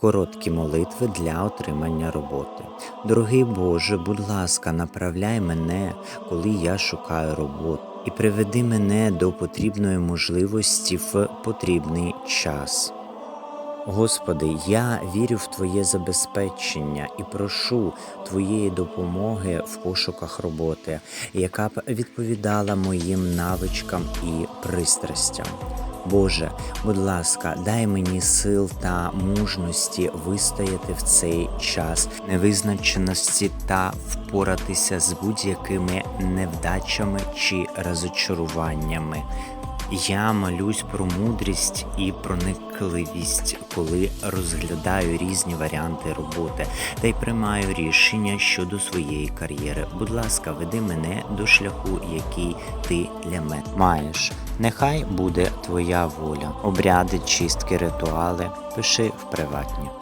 Короткі молитви для отримання роботи. Дорогий Боже, будь ласка, направляй мене, коли я шукаю роботу, і приведи мене до потрібної можливості в потрібний час. Господи, я вірю в Твоє забезпечення і прошу Твоєї допомоги в пошуках роботи, яка б відповідала моїм навичкам і пристрастям. Боже, будь ласка, дай мені сил та мужності вистояти в цей час невизначеності та впоратися з будь-якими невдачами чи розочаруваннями. Я молюсь про мудрість і проникливість, коли розглядаю різні варіанти роботи та й приймаю рішення щодо своєї кар'єри. Будь ласка, веди мене до шляху, який ти для мене маєш. Нехай буде твоя воля, обряди, чистки, ритуали. Пиши в приватні.